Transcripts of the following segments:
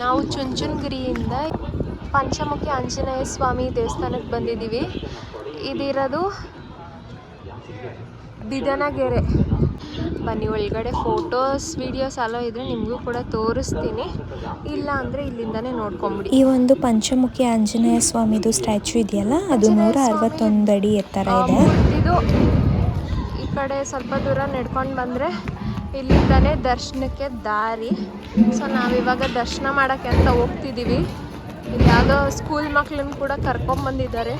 ನಾವು ಚುಂಚನಗಿರಿಯಿಂದ ಪಂಚಮುಖಿ ಆಂಜನೇಯ ಸ್ವಾಮಿ ದೇವಸ್ಥಾನಕ್ಕೆ ಬಂದಿದ್ದೀವಿ. ಇದಿರೋದು ಬಿದನಗೆರೆ ಬನ್ನಿ ಒಳಗಡೆ ಫೋಟೋಸ್ ವಿಡಿಯೋಸ್ ಎಲ್ಲ ಇದ್ರೆ ನಿಮಗೂ ಕೂಡ ತೋರಿಸ್ತೀನಿ. ಇಲ್ಲ ಅಂದರೆ ಇಲ್ಲಿಂದನೇ ನೋಡ್ಕೊಂಬಿಡಿ. ಈ ಒಂದು ಪಂಚಮುಖಿ ಆಂಜನೇಯ ಸ್ವಾಮಿದು ಸ್ಟ್ಯಾಚು ಇದೆಯಲ್ಲ ಅದು ನೂರ ಅರವತ್ತೊಂದು ಅಡಿ ಎತ್ತರ ಇದೆ. ಇದು ಈ ಕಡೆ ಸ್ವಲ್ಪ ದೂರ ನಡ್ಕೊಂಡು ಬಂದರೆ ಇಲ್ಲಿಂದನೇ ದರ್ಶನಕ್ಕೆ ದಾರಿ. ಸೊ ನಾವಿವಾಗ ದರ್ಶನ ಮಾಡೋಕ್ಕೆ ಅಂತ ಹೋಗ್ತಿದ್ದೀವಿ ಇಲ್ಲಿ ಯಾವುದೋ ಸ್ಕೂಲ್ ಮಕ್ಳನ್ನ ಕೂಡ ಕರ್ಕೊಂಬಂದಿದ್ದಾರೆ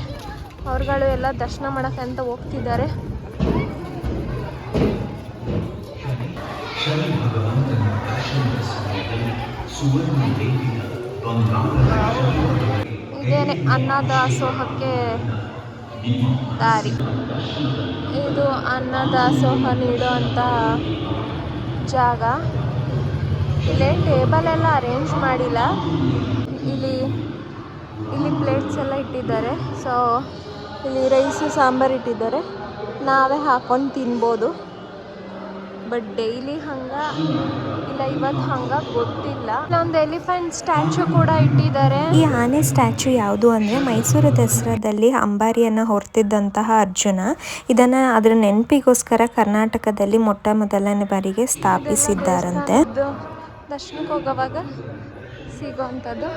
ಅವ್ರುಗಳು ಎಲ್ಲ ದರ್ಶನ ಮಾಡೋಕ್ಕೆ ಅಂತ ಹೋಗ್ತಿದ್ದಾರೆ. ಇದೇನೆ ಅನ್ನದಾಸೋಹಕ್ಕೆ ದಾರಿ. ಇದು ಅನ್ನದಾಸೋಹ ನೀಡುವಂಥ ಜಾಗ. ಇಲ್ಲಿ ಟೇಬಲ್ ಎಲ್ಲ ಅರೇಂಜ್ ಮಾಡಿಲ್ಲ. ಇಲ್ಲಿ ಇಲ್ಲಿ ಪ್ಲೇಟ್ಸ್ ಎಲ್ಲ ಇಟ್ಟಿದ್ದಾರೆ. ಸೊ ಇಲ್ಲಿ ರೈಸು ಸಾಂಬಾರು ಇಟ್ಟಿದ್ದಾರೆ. ನಾವೇ ಹಾಕೊಂಡು ತಿನ್ಬೋದು. ಬಟ್ ಡೈಲಿ ಹಂಗ ಇಲ್ಲ ಇವತ್ತು ಹಂಗ ಗೊತ್ತಿಲ್ಲ. ಇಲ್ಲೊಂದು ಎಲಿಫೆಂಟ್ ಸ್ಟ್ಯಾಚು ಕೂಡ ಇಟ್ಟಿದ್ದಾರೆ. ಈ ಆನೆ ಸ್ಟ್ಯಾಚು ಯಾವುದು ಅಂದರೆ ಮೈಸೂರು ದಸರಾದಲ್ಲಿ ಅಂಬಾರಿಯನ್ನು ಹೊರತಿದ್ದಂತಹ ಅರ್ಜುನ. ಇದನ್ನು ಅದರ ನೆನಪಿಗೋಸ್ಕರ ಕರ್ನಾಟಕದಲ್ಲಿ ಮೊಟ್ಟ ಮೊದಲನೇ ಬಾರಿಗೆ ಸ್ಥಾಪಿಸಿದ್ದಾರಂತೆ. ದರ್ಶನಕ್ಕೆ ಹೋಗೋವಾಗ ಸಿಗೋವಂಥದ್ದು.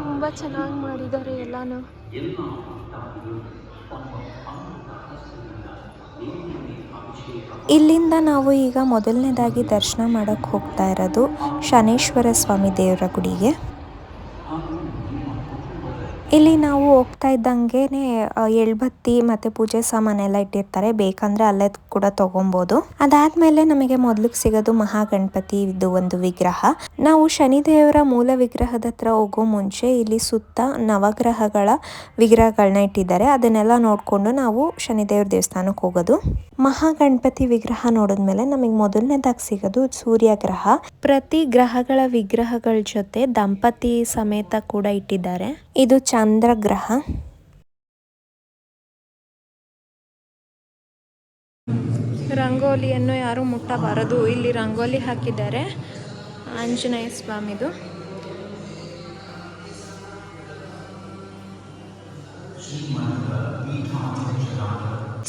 ತುಂಬ ಚೆನ್ನಾಗಿ ಮಾಡಿದ್ದಾರೆ ಎಲ್ಲಾನು. ಇಲ್ಲಿಂದ ನಾವು ಈಗ ಮೊದಲನೇದಾಗಿ ದರ್ಶನ ಮಾಡಕ್ಕೆ ಹೋಗ್ತಾ ಇರೋದು ಶನೇಶ್ವರ ಸ್ವಾಮಿ ದೇವರ ಗುಡಿಗೆ. ಇಲ್ಲಿ ನಾವು ಹೋಗ್ತಾ ಇದ್ದಂಗೆ ಎಳ್ಬತ್ತಿ ಮತ್ತೆ ಪೂಜೆ ಸಾಮಾನೆಲ್ಲ ಇಟ್ಟಿರ್ತಾರೆ. ಬೇಕಂದ್ರೆ ಅಲ್ಲೇ ಕೂಡ ತಗೊಬಹುದು ಅದಾದ್ಮೇಲೆ ನಮಗೆ ಮೊದಲಿಗೆ ಸಿಗೋದು ಮಹಾಗಣಪತಿ ಇದು ಒಂದು ವಿಗ್ರಹ. ನಾವು ಶನಿದೇವರ ಮೂಲ ವಿಗ್ರಹದ ಹತ್ರ ಹೋಗೋ ಮುಂಚೆ ಇಲ್ಲಿ ಸುತ್ತ ನವಗ್ರಹಗಳ ವಿಗ್ರಹಗಳನ್ನ ಇಟ್ಟಿದ್ದಾರೆ. ಅದನ್ನೆಲ್ಲ ನೋಡಿಕೊಂಡು ನಾವು ಶನಿದೇವ್ರ ದೇವಸ್ಥಾನಕ್ಕೆ ಹೋಗೋದು. ಮಹಾಗಣಪತಿ ವಿಗ್ರಹ ನೋಡಿದ್ಮೇಲೆ ನಮಗೆ ಮೊದಲನೇದಾಗಿ ಸಿಗೋದು ಸೂರ್ಯಗ್ರಹ. ಪ್ರತಿ ಗ್ರಹಗಳ ವಿಗ್ರಹಗಳ ಜೊತೆ ದಂಪತಿ ಸಮೇತ ಕೂಡ ಇಟ್ಟಿದ್ದಾರೆ. ಇದು ಚಂದ್ರಗ್ರಹ. ರಂಗೋಲಿಯನ್ನು ಯಾರು ಮುಟ್ಟಬಾರದು. ಇಲ್ಲಿ ರಂಗೋಲಿ ಹಾಕಿದ್ದಾರೆ. ಆಂಜನೇಯ ಸ್ವಾಮಿದು.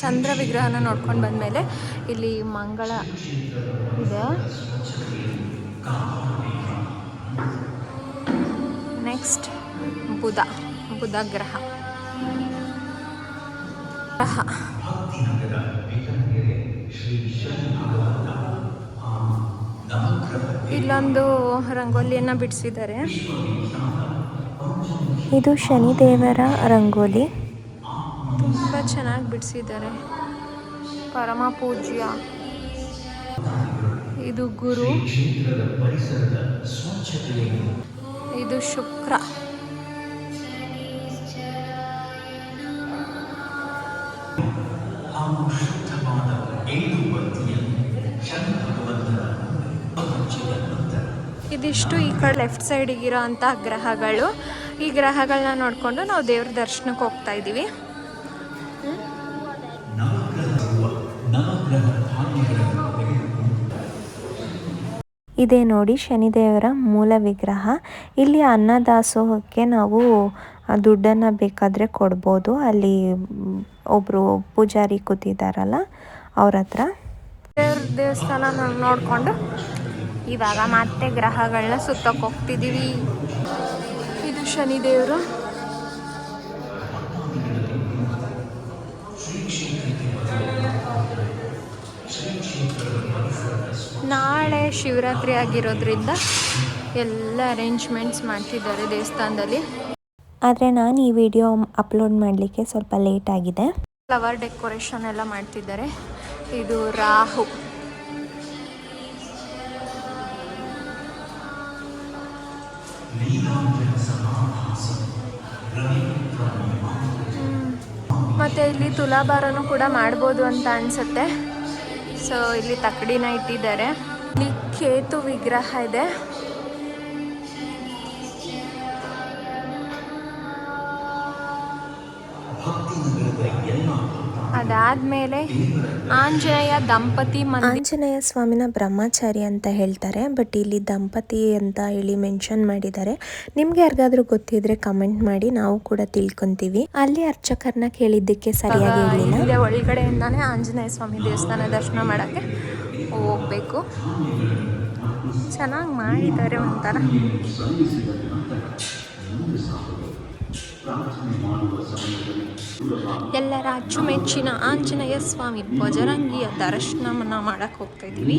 ಚಂದ್ರ ವಿಗ್ರಹನ ನೋಡ್ಕೊಂಡು ಬಂದಮೇಲೆ ಇಲ್ಲಿ ಮಂಗಳ ಇದೆ. ನೆಕ್ಸ್ಟ್ ಬುಧ ಬುಧ ಗ್ರಹ ಗ್ರಹ ಇಲ್ಲೊಂದು ರಂಗೋಲಿಯನ್ನು ಬಿಡಿಸಿದ್ದಾರೆ. ಇದು ಶನಿದೇವರ ರಂಗೋಲಿ. ತುಂಬ ಚೆನ್ನಾಗಿ ಬಿಡಿಸಿದ್ದಾರೆ. ಪರಮ ಪೂಜ್ಯ. ಇದು ಗುರು. ಇದು ಶುಕ್ರ. ಇದಿಷ್ಟು ಈ ಕಡೆ ಲೆಫ್ಟ್ ಸೈಡಿಗಿರೋ ಇರೋವಂಥ ಗ್ರಹಗಳು. ಈ ಗ್ರಹಗಳನ್ನ ನೋಡಿಕೊಂಡು ನಾವು ದೇವ್ರ ದರ್ಶನಕ್ಕೆ ಹೋಗ್ತಾ ಇದ್ದೀವಿ. ಇದೇ ನೋಡಿ ಶನಿದೇವರ ಮೂಲ ವಿಗ್ರಹ. ಇಲ್ಲಿ ಅನ್ನದಾಸೋಹಕ್ಕೆ ನಾವು ದುಡ್ಡನ್ನು ಬೇಕಾದರೆ ಕೊಡ್ಬೋದು. ಅಲ್ಲಿ ಒಬ್ಬರು ಪೂಜಾರಿ ಕೂತಿದ್ದಾರಲ್ಲ, ಅವ್ರ ಹತ್ರ. ದೇವ್ರ ದೇವಸ್ಥಾನ ನೋಡಿಕೊಂಡು ಇವಾಗ ಮತ್ತೆ ಗ್ರಹಗಳನ್ನ ಸುತ್ತಕ್ಕೆ ಹೋಗ್ತಿದ್ದೀವಿ ಇದು ಶನಿದೇವರು. ನಾಳೆ ಶಿವರಾತ್ರಿ ಆಗಿರೋದ್ರಿಂದ ಎಲ್ಲ ಅರೇಂಜ್ಮೆಂಟ್ಸ್ ಮಾಡ್ತಿದ್ದಾರೆ ದೇವಸ್ಥಾನದಲ್ಲಿ. ಆದರೆ ನಾನು ಈ ವಿಡಿಯೋ ಅಪ್ಲೋಡ್ ಮಾಡಲಿಕ್ಕೆ ಸ್ವಲ್ಪ ಲೇಟ್ ಆಗಿದೆ. ಫ್ಲವರ್ ಡೆಕೋರೇಷನ್ ಎಲ್ಲ ಮಾಡ್ತಿದ್ದಾರೆ. ಇದು ರಾಹು. ಮತ್ತೆ ಇಲ್ಲಿ ತುಲಾಭಾರನು ಕೂಡ ಮಾಡ್ಬೋದು ಅಂತ ಅನ್ಸುತ್ತೆ. ಸೊ ಇಲ್ಲಿ ತಕ್ಕಡಿನ ಇಟ್ಟಿದ್ದಾರೆ. ಇಲ್ಲಿ ಕೇತು ವಿಗ್ರಹ ಇದೆ. ಅದಾದ್ಮೇಲೆ ಆಂಜನೇಯ ದಂಪತಿ ಆಂಜನೇಯ ಸ್ವಾಮಿನ ಬ್ರಹ್ಮಚಾರಿ ಅಂತ ಹೇಳ್ತಾರೆ ಬಟ್ ಇಲ್ಲಿ ದಂಪತಿ ಅಂತ ಹೇಳಿ ಮೆನ್ಷನ್ ಮಾಡಿದ್ದಾರೆ. ನಿಮ್ಗೆ ಯಾರಿಗಾದ್ರೂ ಗೊತ್ತಿದ್ರೆ ಕಮೆಂಟ್ ಮಾಡಿ ನಾವು ಕೂಡ ತಿಳ್ಕೊಂತೀವಿ. ಅಲ್ಲಿ ಅರ್ಚಕರನ್ನ ಕೇಳಿದ್ದಕ್ಕೆ ಸರಿಯಾಗಿ ಹೇಳಿಲ್ಲ ಒಳಗಡೆಯಿಂದಾನೇ ಆಂಜನೇಯ ಸ್ವಾಮಿ ದೇವಸ್ಥಾನ ದರ್ಶನ ಮಾಡೋಕ್ಕೆ ಹೋಗ್ಬೇಕು. ಚೆನ್ನಾಗಿ ಮಾಡಿದ್ದಾರೆ ಒಂಥರ. ಎಲ್ಲರ ಅಚ್ಚುಮೆಚ್ಚಿನ ಆಂಜನೇಯ ಸ್ವಾಮಿ ಭಜರಂಗಿಯ ದರ್ಶನವನ್ನ ಮಾಡಕ್ಕೆ ಹೋಗ್ತಾ ಇದ್ದೀವಿ.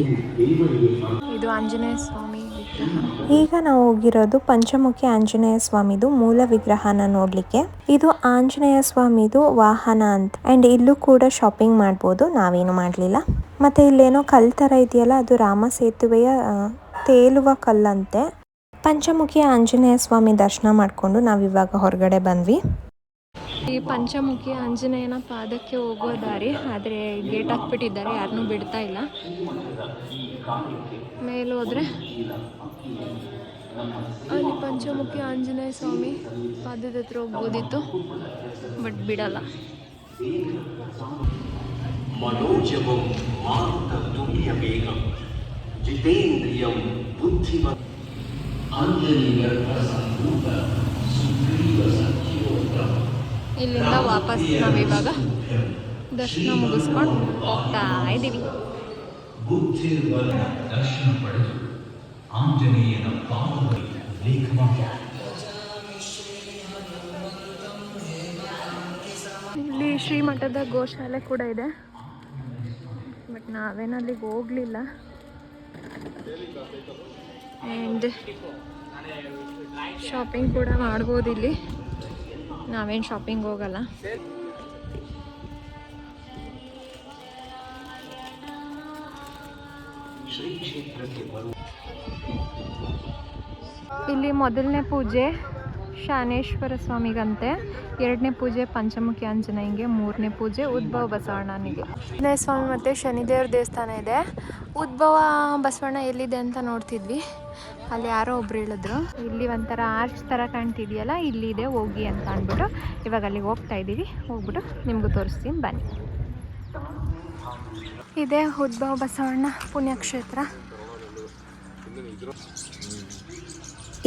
ಇದು ಆಂಜನೇಯ ಸ್ವಾಮಿ ಈಗ ನಾವು ಹೋಗಿರೋದು ಪಂಚಮುಖಿ ಆಂಜನೇಯ ಸ್ವಾಮಿದು ಮೂಲ ವಿಗ್ರಹನ ನೋಡ್ಲಿಕ್ಕೆ. ಇದು ಆಂಜನೇಯ ಸ್ವಾಮಿದು ವಾಹನ ಅಂತ. ಅಂಡ್ ಇಲ್ಲೂ ಕೂಡ ಶಾಪಿಂಗ್ ಮಾಡ್ಬೋದು, ನಾವೇನು ಮಾಡಲಿಲ್ಲ. ಮತ್ತೆ ಇಲ್ಲೇನೋ ಕಲ್ ತರ ಇದೆಯಲ್ಲ, ಅದು ರಾಮ ಸೇತುವೆಯ ತೇಲುವ ಕಲ್ಲಂತೆ. ಪಂಚಮುಖಿ ಆಂಜನೇಯ ಸ್ವಾಮಿ ದರ್ಶನ ಮಾಡಿಕೊಂಡು ನಾವಿವಾಗ ಹೊರಗಡೆ ಬಂದ್ವಿ. ಈ ಪಂಚಮುಖಿ ಆಂಜನೇಯನ ಪಾದಕ್ಕೆ ಹೋಗೋ ದಾರಿ ಆದರೆ ಗೇಟ್ ಹಾಕ್ಬಿಟ್ಟಿದ್ದಾರೆ ಯಾರನ್ನೂ ಬಿಡ್ತಾ ಇಲ್ಲ. ಮೇಲೆ ಹೋದರೆ ಅಲ್ಲಿ ಪಂಚಮುಖಿ ಆಂಜನೇಯ ಸ್ವಾಮಿ ಪಾದದ ಹತ್ರ ಹೋಗ್ಬೋದಿತ್ತು ಬಟ್ ಬಿಡಲ್ಲ. ಜಿತೇಂದ್ರಿಯಂ ಬುದ್ಧಿಮತ್ ಇಲ್ಲಿಂದ ವಾಪಸ್ ನಾವಿವಾಗ ದರ್ಶನ ಮುಗಿಸ್ಕೊಂಡು ಹೋಗ್ತಾ ಇದ್ದೀವಿ ದರ್ಶನ ಪಡೆದು ಆಂಜನೇಯನ ಇಲ್ಲಿ ಶ್ರೀಮಠದ ಗೋಶಾಲೆ ಕೂಡ ಇದೆ. ಬಟ್ ನಾವೇನು ಅಲ್ಲಿಗೆ ಹೋಗಲಿಲ್ಲ. ಆ್ಯಂಡ್ ಶಾಪಿಂಗ್ ಕೂಡ ಮಾಡ್ಬೋದು ಇಲ್ಲಿ. ನಾವೇನು ಶಾಪಿಂಗ್ ಹೋಗಲ್ಲ. ಇಲ್ಲಿ ಮೊದಲನೇ ಪೂಜೆ. ಶಾನೇಶ್ವರ ಸ್ವಾಮಿಗಂತೆ ಎರಡನೇ ಪೂಜೆ ಪಂಚಮುಖಿ ಆಂಜನೇಯಂಗೆ ಮೂರನೇ ಪೂಜೆ ಉದ್ಭವ ಬಸವಣ್ಣನಿಗೆ. ಆಂಜನೇಯ ಸ್ವಾಮಿ ಮತ್ತು ಶನಿದೇವ್ರ ದೇವಸ್ಥಾನ ಇದೆ. ಉದ್ಭವ ಬಸವಣ್ಣ ಎಲ್ಲಿದೆ ಅಂತ ನೋಡ್ತಿದ್ವಿ. ಅಲ್ಲಿ ಯಾರೋ ಒಬ್ರು ಹೇಳಿದ್ರು. ಇಲ್ಲಿ ಒಂಥರ ಆರ್ಚ್ ಥರ ಕಾಣ್ತಿದೆಯಲ್ಲ ಇಲ್ಲಿದೆ ಹೋಗಿ ಅಂತ ಅಂದ್ಬಿಟ್ಟು ಇವಾಗ ಅಲ್ಲಿಗೆ ಹೋಗ್ತಾ ಇದ್ದೀವಿ. ಹೋಗ್ಬಿಟ್ಟು ನಿಮಗೂ ತೋರಿಸ್ತೀನಿ ಬನ್ನಿ. ಇದೇ ಉದ್ಭವ ಬಸವಣ್ಣ ಪುಣ್ಯಕ್ಷೇತ್ರ.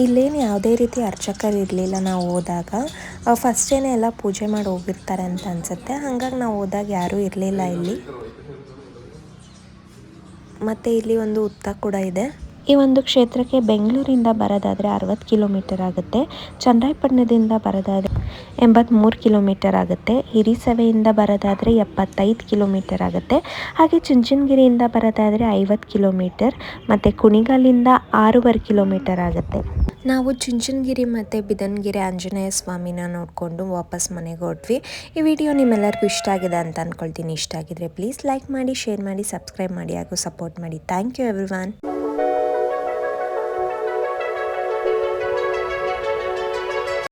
ಇಲ್ಲೇನು ಯಾವುದೇ ರೀತಿ ಅರ್ಚಕರು ಇರಲಿಲ್ಲ ನಾವು ಹೋದಾಗ. ಫಸ್ಟೇನೆ ಎಲ್ಲ ಪೂಜೆ ಮಾಡಿ ಹೋಗಿರ್ತಾರೆ ಅಂತ ಅನ್ಸುತ್ತೆ. ಹಾಗಾಗಿ ನಾವು ಹೋದಾಗ ಯಾರೂ ಇರಲಿಲ್ಲ ಇಲ್ಲಿ. ಮತ್ತು ಇಲ್ಲಿ ಒಂದು ಉತ್ತ ಕೂಡ ಇದೆ. ಈ ಒಂದು ಕ್ಷೇತ್ರಕ್ಕೆ ಬೆಂಗಳೂರಿಂದ ಬರೋದಾದರೆ ಅರವತ್ತು ಕಿಲೋಮೀಟರ್ ಆಗುತ್ತೆ. ಚನ್ನರಾಯಪಟ್ಟಣದಿಂದ ಬರೋದಾದರೆ ಎಂಬತ್ತ್ಮೂರು ಕಿಲೋಮೀಟರ್ ಆಗುತ್ತೆ. ಹಿರಿಸವೆಯಿಂದ ಬರೋದಾದರೆ ಎಪ್ಪತ್ತೈದು ಕಿಲೋಮೀಟರ್ ಆಗುತ್ತೆ. ಹಾಗೆ ಚುಂಚನಗಿರಿಯಿಂದ ಬರೋದಾದರೆ ಐವತ್ತು ಕಿಲೋಮೀಟರ್ ಮತ್ತು ಕುಣಿಗಲ್ಲಿಂದ ಆರೂವರೆ ಕಿಲೋಮೀಟರ್ ಆಗುತ್ತೆ. ನಾವು ಚುಂಚನಗಿರಿ ಮತ್ತು ಬಿದನಗಿರಿ ಆಂಜನೇಯ ಸ್ವಾಮಿನ ನೋಡಿಕೊಂಡು ವಾಪಸ್ ಮನೆಗೆ ಹೊರಟ್ವಿ ಈ ವಿಡಿಯೋ ನಿಮ್ಮೆಲ್ಲರಿಗೂ ಇಷ್ಟ ಆಗಿದೆ ಅಂತ ಅಂದ್ಕೊಳ್ತೀನಿ ಇಷ್ಟ ಆಗಿದ್ರೆ ಪ್ಲೀಸ್ ಲೈಕ್ ಮಾಡಿ ಶೇರ್ ಮಾಡಿ ಸಬ್ಸ್ಕ್ರೈಬ್ ಮಾಡಿ ಹಾಗೂ ಸಪೋರ್ಟ್ ಮಾಡಿ. Thank you every